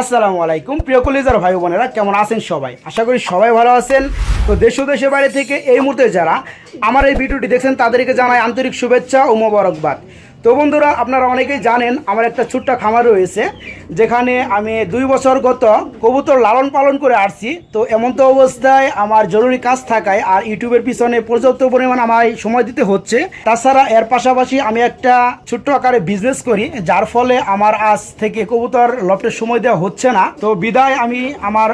আসসালামু আলাইকুম। প্রিয় কলিজার ভাই বোনেরা, কেমন আছেন সবাই? আশা করি সবাই ভালো আছেন। তো দেশ দেশের বাইরে থেকে এই মুহূর্তে যারা আমার এই ভিডিওটি দেখছেন, তাদেরকে জানাই আন্তরিক শুভেচ্ছা ও মোবারকবাদ। তো বন্ধুরা, আপনারা অনেকেই জানেন আমার একটা ছোট্ট খামার রয়েছে, যেখানে আমি দুই বছর গত কবুতর লালন পালন করে আসছি। তো এমন তো অবস্থায় আমার জরুরি কাজ থাকায় আর ইউটিউবের পিছনে পর্যাপ্ত পরিমাণ আমায় সময় দিতে হচ্ছে। তাছাড়া এর পাশাপাশি আমি একটা ছোট্ট আকারে বিজনেস করি, যার ফলে আমার আজ থেকে কবুতর লফটের সময় দেওয়া হচ্ছে না। তো বিদায় আমি আমার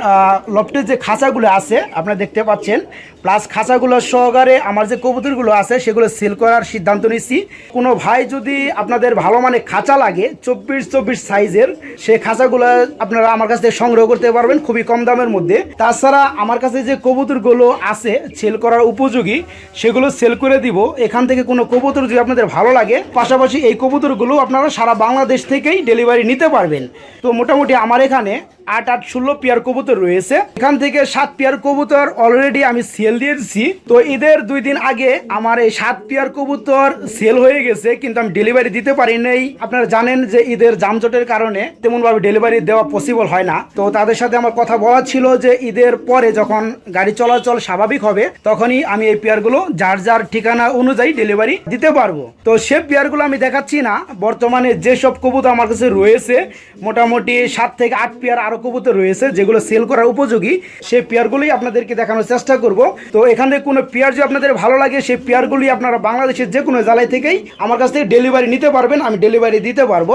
লফটের যে খাঁচাগুলো আছে, আপনারা দেখতে পাচ্ছেন প্লাস খাঁচাগুলো সহকারে আমার যে কবুতরগুলো আছে, সেগুলো সেল করার সিদ্ধান্ত নিচ্ছি কোনো ভাই যদি আপনাদের ভালো মানে খাঁচা লাগে, চব্বিশ চব্বিশ সাইজের সেই খাঁচাগুলো আপনারা আমার কাছ থেকে সংগ্রহ করতে পারবেন খুবই কম দামের মধ্যে। তাছাড়া আমার কাছে যে কবুতরগুলো আছে সেল করার উপযোগী, সেগুলো সেল করে দিব। এখান থেকে কোনো কবুতর যদি আপনাদের ভালো লাগে, পাশাপাশি এই কবুতরগুলো আপনারা সারা বাংলাদেশ থেকেই ডেলিভারি নিতে পারবেন। তো মোটামুটি আমার এখানে আট আট ষোলো পেয়ার কবুতর রয়েছে। এখান থেকে সাত পেয়ার কবুতর অলরেডি আমি সেল দিয়ে দিচ্ছি তো ঈদের দুই দিন আগে আমার এই সাত পেয়ার কবুতর সেল হয়ে গেছে, কিন্তু আমি ডেলিভারি দিতে পারি নাই। আপনারা জানেন যে ঈদের যানজটের কারণে তেমন ভাবে ডেলিভারি দেওয়া পসিবল হয় না। তো তাদের সাথে আমার কথা বলা ছিল যে ঈদের পরে যখন গাড়ি চলাচল স্বাভাবিক হবে, তখনই আমি এই পেয়ারগুলো যার যার ঠিকানা অনুযায়ী ডেলিভারি দিতে পারব। তো সে পেয়ারগুলো আমি দেখাচ্ছি না। বর্তমানে যেসব কবুতর আমার কাছে রয়েছে, মোটামুটি সাত থেকে আট পেয়ার আরও কবুতর রয়েছে, যেগুলো সেল করার উপযোগী, সেই পেয়ারগুলোই আপনাদেরকে দেখানোর চেষ্টা করব। তো এখান থেকে কোনো পেয়ার যদি আপনাদের ভালো লাগে, সেই পেয়ারগুলি আপনারা বাংলাদেশের যে কোনো জেলায় থেকেই আমার কাছ থেকে ডেলিভারি নিতে পারবেন, আমি ডেলিভারি দিতে পারব।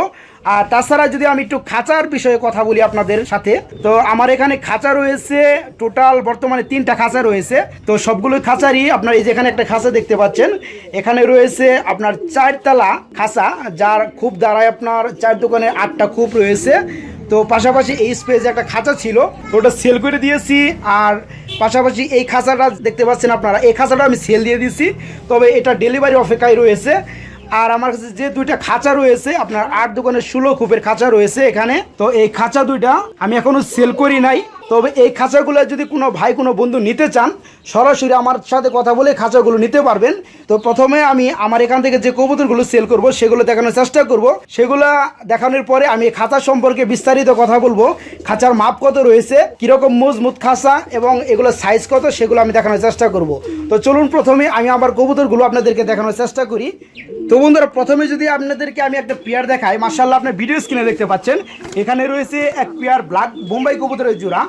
আর তাছাড়া যদি আমি একটু খাঁচার বিষয়ে কথা বলি আপনাদের সাথে, তো আমার এখানে খাঁচা রয়েছে, টোটাল বর্তমানে তিনটা খাঁচা রয়েছে। তো সবগুলো খাঁচারই আপনার এই যেখানে একটা খাঁচা দেখতে পাচ্ছেন, এখানে রয়েছে আপনার চারতলা খাঁচা, যার খুব দাঁড়ায় আপনার চার দোকানে আটটা খুব রয়েছে। তো পাশাপাশি এই স্পেসে একটা খাঁচা ছিল ওটা সেল করে দিয়েছি। আর পাশাপাশি এই খাঁচাটা দেখতে পাচ্ছেন আপনারা, এই খাঁচাটা আমি সেল দিয়ে দিয়েছি, তবে এটা ডেলিভারি অপেক্ষায় রয়েছে। আর আমার কাছে যে দুইটা খাঁচা রয়েছে, আপনার আট দোকানের ষোলো খুপের খাঁচা রয়েছে এখানে। তো এই খাঁচা দুইটা আমি এখনও সেল করি নাই। তবে এই খাঁচাগুলো যদি কোনো ভাই, কোনো বন্ধু নিতে চান, সরাসরি আমার সাথে কথা বলে খাঁচাগুলো নিতে পারবেন। তো প্রথমে আমি আমার এখান থেকে যে কবুতরগুলো সেল করব, সেগুলো দেখানোর চেষ্টা করব। সেগুলো দেখানোর পরে আমি খাঁচা সম্পর্কে বিস্তারিত কথা বলব। খাঁচার মাপ কত রয়েছে, কীরকম মজবুত খাঁচা এবং এগুলো সাইজ কত, সেগুলো আমি দেখানোর চেষ্টা করব। তো চলুন প্রথমে আমি আমার কবুতরগুলো আপনাদেরকে দেখানোর চেষ্টা করি। তো বন্ধুরা, প্রথমে যদি আপনাদেরকে আমি একটা পেয়ার দেখাই মার্শাল্লাহ আপনার ভিডিও স্ক্রিনে দেখতে পাচ্ছেন। এখানে রয়েছে এক পেয়ার ব্ল্যাক বোম্বাই কবুতরের জোড়া।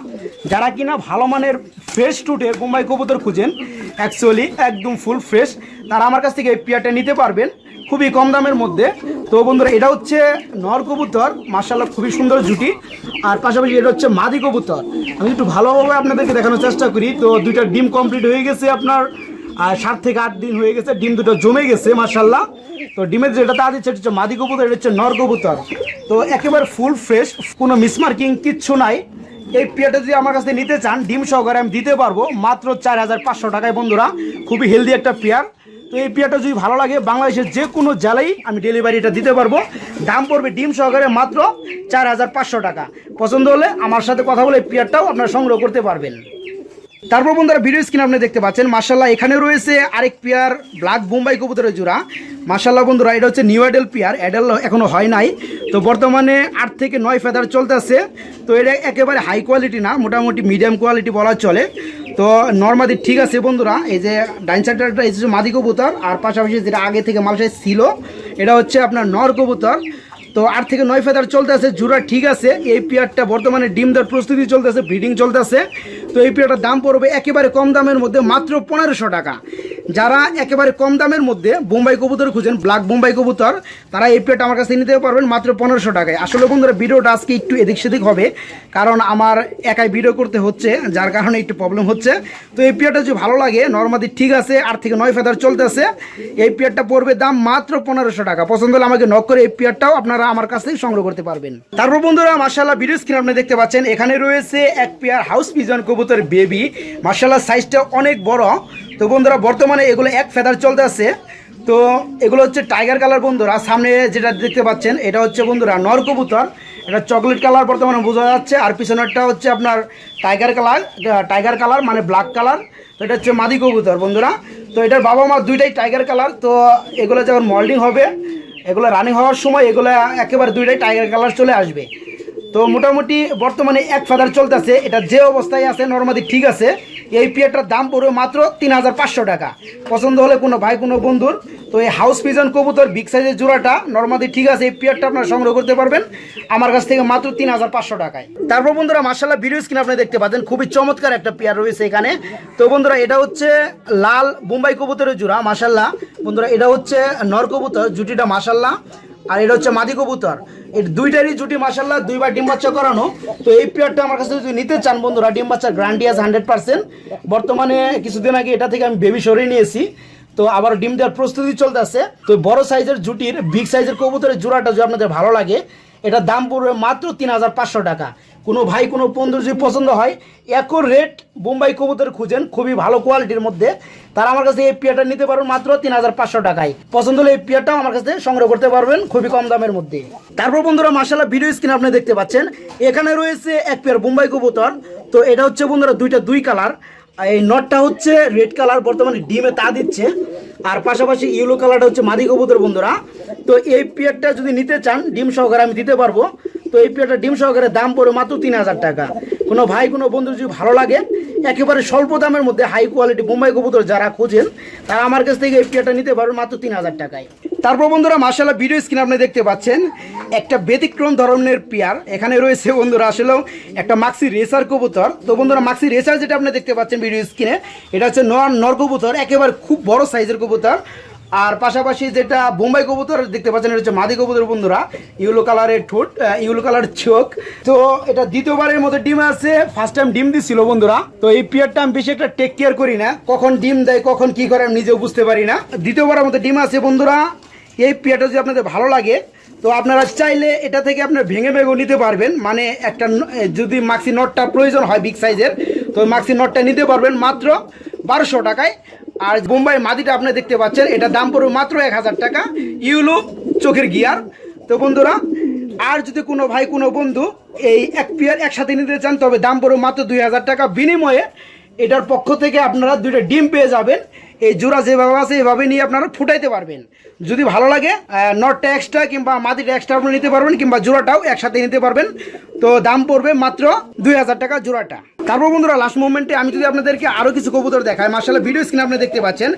যারা কিনা ভালো মানের ফ্রেশ টুটের বোম্বাই কবুতর খুঁজেন অ্যাকচুয়ালি একদম ফুল ফ্রেশ তারা আমার কাছ থেকে এই পেয়ারটা নিতে পারবেন খুবই কম দামের মধ্যে। তো বন্ধুরা, এটা হচ্ছে নর কবুতর মার্শাল্লাহ খুবই সুন্দর জুটি। আর পাশাপাশি এটা হচ্ছে মাদি কবুতর। আমি একটু ভালোভাবে আপনাদেরকে দেখানোর চেষ্টা করি। তো দুইটা ডিম কমপ্লিট হয়ে গেছে আপনার, আর সাত থেকে আট দিন হয়ে গেছে, ডিম দুটো জমে গেছে মার্শাল্লাহ তো ডিমের যেটা তা দিচ্ছে হচ্ছে মাদি কবুতর, এটা হচ্ছে নর কবুতর। তো একেবারে ফুল ফ্রেশ কোনো মিসমার্কিং কিচ্ছু নাই। এই পেয়ারটা যদি আমার কাছে নিতে চান, ডিম সহকারে আমি দিতে পারব। মাত্র চার হাজার পাঁচশো টাকায় বন্ধুরা, খুবই হেলদি একটা পেয়ার তো এই পেয়ারটা যদি ভালো লাগে, বাংলাদেশের যে কোনো জেলায় আমি ডেলিভারিটা দিতে পারব। দাম পড়বে ডিম সহকারে মাত্র চার হাজার পাঁচশো টাকা। পছন্দ হলে আমার সাথে কথা বলে এই পেয়ারটাও আপনারা সংগ্রহ করতে পারবেন। তারপর বন্ধুরা ভিডিও স্ক্রিন আপনি দেখতে পাচ্ছেন মার্শাল্লাহ এখানে রয়েছে আরেক পেয়ার ব্ল্যাক বোম্বাই কবুতরের জোড়া। মার্শাল্লাহ বন্ধুরা, এটা হচ্ছে নিউ অ্যাডেল পেয়ার অ্যাডেল এখনও হয় নাই। তো বর্তমানে আট থেকে নয় ফেদার চলতেছে তো এটা একেবারে হাই কোয়ালিটি না, মোটামুটি মিডিয়াম কোয়ালিটি বলা চলে। তো নর্মাদি ঠিক আছে বন্ধুরা, এই যে ডাইন সাইডটা যে মাদি কবুতর, আর পাশাপাশি যেটা আগে থেকে মালসাই ছিল, এটা হচ্ছে আপনার নর কবুতর। তো আট থেকে নয় ফেদার চলতেছে জোড়া ঠিক আছে। এই পেয়ারটা বর্তমানে ডিম দেওয়ার প্রস্তুতি চলতেছে ব্রিডিং চলতেছে। তো এই পেয়ারটার দাম পড়বে একেবারে কম দামের মধ্যে মাত্র পনেরোশো টাকা। যারা একেবারে কম দামের মধ্যে বোম্বাই কবুতর খুঁজেন ব্ল্যাক বোম্বাই কবুতর, তারা এই পেয়ারটা আমার কাছে নিতে পারবেন মাত্র পনেরোশো টাকায়। আসলে বন্ধুরা, ভিডিওটা আজকে একটু এদিক সেদিক হবে, কারণ আমার একাই ভিডিও করতে হচ্ছে, যার কারণে একটু প্রবলেম হচ্ছে। তো এই পেয়ারটা যদি ভালো লাগে নর্মাদি ঠিক আছে, আট থেকে নয় ফেদার চলতেছে, এই পেয়ারটা পড়বে দাম মাত্র পনেরোশো টাকা। পছন্দ হলে আমাকে নক করে এই পেয়ারটাও আপনারা আমার কাছ থেকে সংগ্রহ করতে পারবেন। তারপর বন্ধুরা মার্শাল্লাহ ভিডিও স্ক্রিন আপনি দেখতে পাচ্ছেন, এখানে রয়েছে এক পেয়ার হাউস পিজন কবুতর বেবি মার্শাল্লাহ সাইজটা অনেক বড়। তো বন্ধুরা, বর্তমানে এগুলো এক ফেদার চলতে আছে। তো এগুলো হচ্ছে টাইগার কালার বন্ধুরা, সামনে যেটা দেখতে পাচ্ছেন, এটা হচ্ছে বন্ধুরা নর কবুতর। এটা চকলেট কালার বর্তমানে বোঝা যাচ্ছে, আর পিছনেরটা হচ্ছে আপনার টাইগার কালার টাইগার কালার মানে ব্ল্যাক কালার তো এটা হচ্ছে মাদি কবুতর বন্ধুরা। তো এটার বাবা মা দুইটাই টাইগার কালার তো এগুলো যখন মল্ডিং হবে, এগুলো রানিং হওয়ার সময় এগুলো একেবারে দুইটাই টাইগার কালার চলে আসবে। তো মোটামুটি বর্তমানে এক ফাদার চলতেছে, এটা যে অবস্থায় আছে নর্মাদি ঠিক আছে। এই পিয়ারটার দাম পড়বে মাত্র তিন হাজার পাঁচশো টাকা। পছন্দ হলে কোনো ভাই, কোনো বন্ধুর। তো এই হাউস পিজন কবুতর, বিগ সাইজের জোড়াটা, নর্মাদি ঠিক আছে, এই পিয়ারটা আপনারা সংগ্রহ করতে পারবেন। আমার কাছ থেকে মাত্র তিন হাজার পাঁচশো টাকায়। তারপর বন্ধুরা মার্শাল্লাহ ভিডিও স্ক্রিন আপনি দেখতে পাচ্ছেন, খুবই চমৎকার একটা পেয়ার রয়েছে এখানে। তো বন্ধুরা, এটা হচ্ছে লাল বোম্বাই কবুতরের জোড়া মার্শাল্লাহ বন্ধুরা, এটা হচ্ছে নর কবুতর, জুটিটা মার্শাল্লাহ আর এটা হচ্ছে মাদি কবুতর। এর দুইটারই জুটি মাসাল্লাহ দুইবার ডিম বাচ্চা করানো। তো এই পেয়ারটা আমার কাছে যদি নিতে চান, বন্ধুরা, ডিম বাচ্চার গ্যারান্টি আছে হান্ড্রেড পার্সেন্ট বর্তমানে কিছুদিন আগে এটা থেকে আমি বেবি সরিয়ে নিয়েছি। তো আবার ডিম দেওয়ার প্রস্তুতি চলতেছে। তো বড় সাইজের জুটির বিগ সাইজের কবুতরের জোড়াটা যদি আপনাদের ভালো লাগে এটা দাম পড়বে মাত্র তিন হাজার পাঁচশো টাকা। কোনো ভাই, কোনো বন্ধুর যদি পছন্দ হয় একর রেট বোম্বাই কবুতর খুঁজেন, খুবই ভালো কোয়ালিটির মধ্যে। তারা আমার কাছে এই পিয়ারটা নিতে পারবেন মাত্র তিন হাজার পাঁচশো টাকায়। পছন্দ হলে এই পিয়ারটাও আমার কাছে সংগ্রহ করতে পারবেন, খুবই কম দামের মধ্যে। তারপর বন্ধুরা মার্শাল্লাহ ভিডিও স্ক্রিন আপনি দেখতে পাচ্ছেন, এখানে রয়েছে এক পেয়ার বোম্বাই কবুতর। তো এটা হচ্ছে বন্ধুরা, দুইটা দুই কালার এই নটটা হচ্ছে রেড কালার বর্তমানে ডিমে তা দিচ্ছে। আর পাশাপাশি ইয়েলো কালারটা হচ্ছে মাদি কবুতর বন্ধুরা। তো এই পেয়ারটা যদি নিতে চান, ডিম সহকারে আমি দিতে পারব। তো এই পিয়ারটা ডিম সহকারে দাম পড়ে মাত্র তিন হাজার টাকা। কোনো ভাই, কোনো বন্ধু যদি ভালো লাগে, একেবারে স্বল্প দামের মধ্যে হাই কোয়ালিটি বোম্বাই কবুতর যারা খোঁজেন, তারা আমার কাছ থেকে এই পিয়ারটা নিতে পারবেন মাত্র তিন হাজার টাকায়। তারপর বন্ধুরা মার্শাল্লাহ ভিডিও স্ক্রিন আপনি দেখতে পাচ্ছেন, একটা ব্যতিক্রম ধরনের পিয়ার। এখানে রয়েছে বন্ধুরা আসলেও একটা মাক্সি রেসার কবুতর। তো বন্ধুরা মাক্সি রেসার যেটা আপনি দেখতে পাচ্ছেন ভিডিও স্ক্রিনে এটা হচ্ছে নর নর কবুতর, একেবারে খুব বড় সাইজের কবুতর। আর পাশাপাশি যেটা বোম্বাই কবুতর দেখতে পাচ্ছেন, এটা হচ্ছে মাদি কবুতর বন্ধুরা। ইউলো কালারের ঠোঁট ইউলো কালার চোখ। তো এটা দ্বিতীয়বারের মতো ডিম আছে ফার্স্ট টাইম ডিম দিছিল বন্ধুরা। তো এই পিয়ারটা আমি বেশি একটা টেক কেয়ার করি না। কখন ডিম দেয়, কখন কি করে আমি নিজেও বুঝতে পারি না। দ্বিতীয়বারের মতো ডিম আছে বন্ধুরা। এই পিয়ারটা যদি আপনাদের ভালো লাগে, তো আপনারা চাইলে এটা থেকে আপনার ভেঙে ভেঙেও নিতে পারবেন। মানে একটা যদি মাক্সি নটটা প্রয়োজন হয় বিগ সাইজের তো মাক্সি নটটা নিতে পারবেন মাত্র বারোশো টাকায়। আর বোম্বাই মাদিটা আপনি দেখতে পাচ্ছেন এটা দাম পড়বে মাত্র এক হাজার টাকা, ইউলো চোখের গিয়ার। তো বন্ধুরা, আর যদি কোনো ভাই, কোনো বন্ধু এই এক পেয়ার একসাথে নিতে চান, তবে দাম পড়বে মাত্র দুই হাজার টাকা। বিনিময়ে এটার পক্ষ থেকে আপনারা দুইটা ডিম পেয়ে যাবেন। এই জোড়া যেভাবে আছে, এভাবে নিয়ে আপনারা ফুটাইতে পারবেন। যদি ভালো লাগে নটটা এক্সট্রা কিংবা মাদিটা এক্সট্রা আপনি নিতে পারবেন, কিংবা জোড়াটাও একসাথে নিতে পারবেন। তো দাম পড়বে মাত্র দুই হাজার টাকা জোড়াটা। তারপর বন্ধুরা লাস্ট মোমেন্টে আমি যদি আপনাদেরকে আরও কিছু কবুতর দেখাই মার্শাল্লাহ ভিডিও স্ক্রিনে আপনি দেখতে পাচ্ছেন,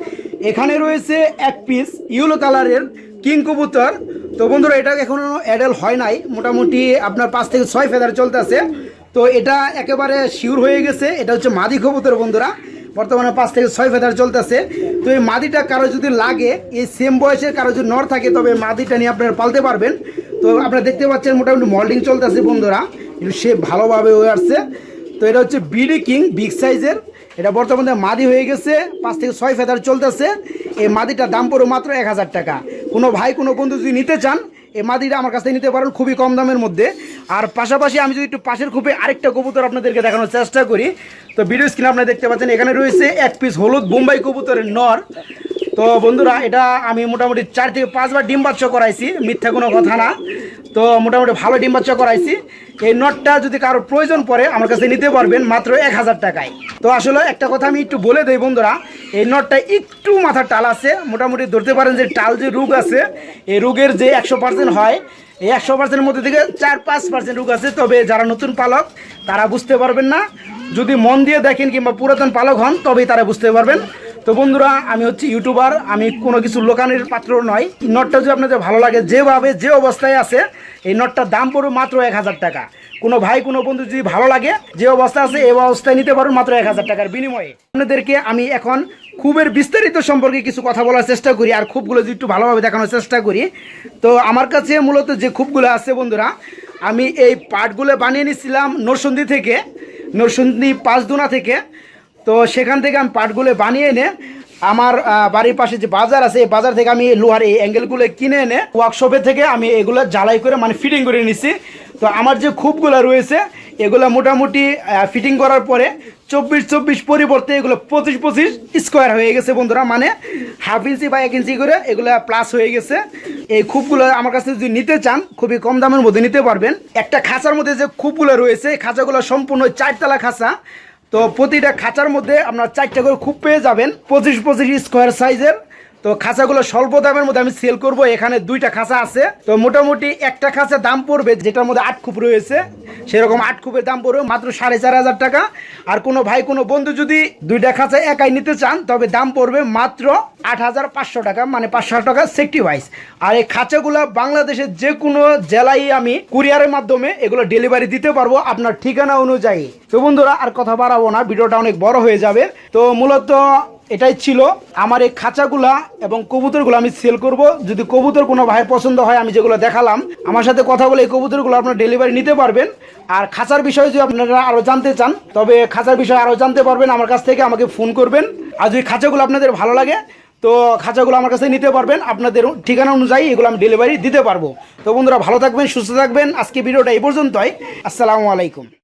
এখানে রয়েছে এক পিস ইউলো কালারের কিং কবুতর। তো বন্ধুরা, এটা এখনও অ্যাডাল হয় নাই, মোটামুটি আপনার পাঁচ থেকে ছয় ফেদার চলতেছে। তো এটা একেবারে শিওর হয়ে গেছে, এটা হচ্ছে মাদি কবুতর বন্ধুরা, বর্তমানে পাঁচ থেকে ছয় ফেদার চলতেছে। তো এই মাদিটা কারও যদি লাগে, এই সেম বয়সের কারও যদি নর থাকে, তবে মাদিটা নিয়ে আপনারা পালতে পারবেন। তো আপনারা দেখতে পাচ্ছেন, মোটামুটি মল্ডিং চলতেছে বন্ধুরা সে ভালোভাবে হয়ে আসছে। তো এটা হচ্ছে বিডি কিং, বিগ সাইজের। এটা বর্তমানে মাদি হয়ে গেছে, পাঁচ থেকে ছয় ফেদার চলতেছে। এই মাদিটার দাম পড়ো মাত্র এক হাজার টাকা। কোনো ভাই, কোনো বন্ধু যদি নিতে চান, এই মাদিটা আমার কাছ নিতে পারেন খুবই কম দামের মধ্যে। আর পাশাপাশি আমি যদি একটু পাশের খুপে আরেকটা কবুতর আপনাদেরকে দেখানোর চেষ্টা করি, তো ভিডিও স্ক্রিনে আপনারা দেখতে পাচ্ছেন, এখানে রয়েছে এক পিস হলুদ বোম্বাই কবুতরের নর। তো বন্ধুরা, এটা আমি মোটামুটি চার থেকে পাঁচবার ডিম বাচ্চা করাইছি, মিথ্যা কোনো কথা না। তো মোটামুটি ভালো ডিম বাচ্চা করাইছি। এই নটটা যদি কারোর প্রয়োজন পড়ে, আমার কাছে নিতে পারবেন মাত্র এক হাজার টাকায়। তো আসলে একটা কথা আমি একটু বলে দেই বন্ধুরা, এই নটটা একটু মাথার টাল আছে। মোটামুটি ধরতে পারেন যে টাল যে রোগ আছে, এই রোগের যে একশো পার্সেন্ট হয়, এই একশো পার্সেন্টের মধ্যে থেকে চার পাঁচ পার্সেন্ট রোগ আছে। তবে যারা নতুন পালক, তারা বুঝতে পারবেন না। যদি মন দিয়ে দেখেন কিংবা পুরাতন পালক হন, তবেই তারা বুঝতে পারবেন। তো বন্ধুরা, আমি হচ্ছে ইউটিউবার। আমি কোনো কিছু লোকানের পাত্র নয়। নটটা যদি আপনাদের ভালো লাগে, যেভাবে যে অবস্থায় আছে, এই নটটার দাম পড়বে মাত্র এক হাজার টাকা। কোনো ভাই, কোনো বন্ধু যদি ভালো লাগে, যে অবস্থা আছে এই অবস্থায় নিতে পারুন মাত্র এক হাজার টাকার বিনিময়ে। আপনাদেরকে আমি এখন খুবের বিস্তারিত সম্পর্কে কিছু কথা বলার চেষ্টা করি, আর খুবগুলো যদি একটু ভালোভাবে দেখানোর চেষ্টা করি, তো আমার কাছে মূলত যে খুবগুলো আছে বন্ধুরা, আমি এই পাটগুলো বানিয়ে নিয়েছিলাম নরসন্দি থেকে নরসন্দি পাঁচদুনা থেকে। তো সেখান থেকে আমি পাটগুলো বানিয়ে এনে আমার বাড়ির পাশে যে বাজার আছে, এই বাজার থেকে আমি লোহার এই অ্যাঙ্গেলগুলো কিনে এনে ওয়ার্কশপে থেকে আমি এগুলো জ্বালাই করে মানে ফিটিং করে নিছি। তো আমার যে খুবগুলো রয়েছে, এগুলো মোটামুটি ফিটিং করার পরে চব্বিশ চব্বিশ পরিবর্তে এগুলো পঁচিশ পঁচিশ স্কোয়ার হয়ে গেছে বন্ধুরা। মানে হাফ ইঞ্চি বা এক ইঞ্চি করে এগুলো প্লাস হয়ে গেছে। এই খুবগুলো আমার কাছে যদি নিতে চান, খুবই কম দামের মধ্যে নিতে পারবেন। একটা খাঁচার মধ্যে যে খুবগুলো রয়েছে খাঁচাগুলো সম্পূর্ণ চারতলা খাঁচা। তো প্রতিটা খাঁচার মধ্যে আপনার চারটা করে খুব পেয়ে যাবেন। পঁচিশ পঁচিশ স্কোয়ার সাইজের তো খাঁচাগুলো স্বল্প দামের মধ্যে আমি সেল করব। এখানে দুইটা খাঁচা আছে। তো মোটামুটি একটা খাঁচা দাম পড়বে, যেটার মধ্যে আট খুপ রয়েছে। সেরকম আট খুপের দাম পড়বে মাত্র সাড়ে চার হাজার টাকা। আর কোনো ভাই, কোনো বন্ধু যদি দুইটা খাঁচা একাই নিতে চান, তবে দাম পড়বে মাত্র আট হাজার পাঁচশো টাকা মানে পাঁচশো টাকা সেফটি ওয়াইজ আর এই খাঁচাগুলো বাংলাদেশের যে কোনো জেলায় আমি কুরিয়ারের মাধ্যমে এগুলো ডেলিভারি দিতে পারব আপনার ঠিকানা অনুযায়ী। তো বন্ধুরা, আর কথা বাড়াবো না, ভিডিওটা অনেক বড় হয়ে যাবে। তো মূলত এটাই ছিল আমার এই খাঁচাগুলা এবং কবুতরগুলো আমি সেল করব। যদি কবুতর কোনো ভাইয়ের পছন্দ হয়, আমি যেগুলো দেখালাম, আমার সাথে কথা বলে এই কবুতরগুলো আপনার ডেলিভারি নিতে পারবেন। আর খাঁচার বিষয়ে যদি আপনারা আরও জানতে চান, তবে খাঁচার বিষয়ে আরও জানতে পারবেন, আমার কাছ থেকে আমাকে ফোন করবেন। আর যদি খাঁচাগুলো আপনাদের ভালো লাগে, তো খাঁচাগুলো আমার কাছে নিতে পারবেন। আপনাদের ঠিকানা অনুযায়ী এগুলো আমি ডেলিভারি দিতে পারব। তো বন্ধুরা, ভালো থাকবেন, সুস্থ থাকবেন। আজকে ভিডিওটা এই পর্যন্তই। আসসালামু আলাইকুম।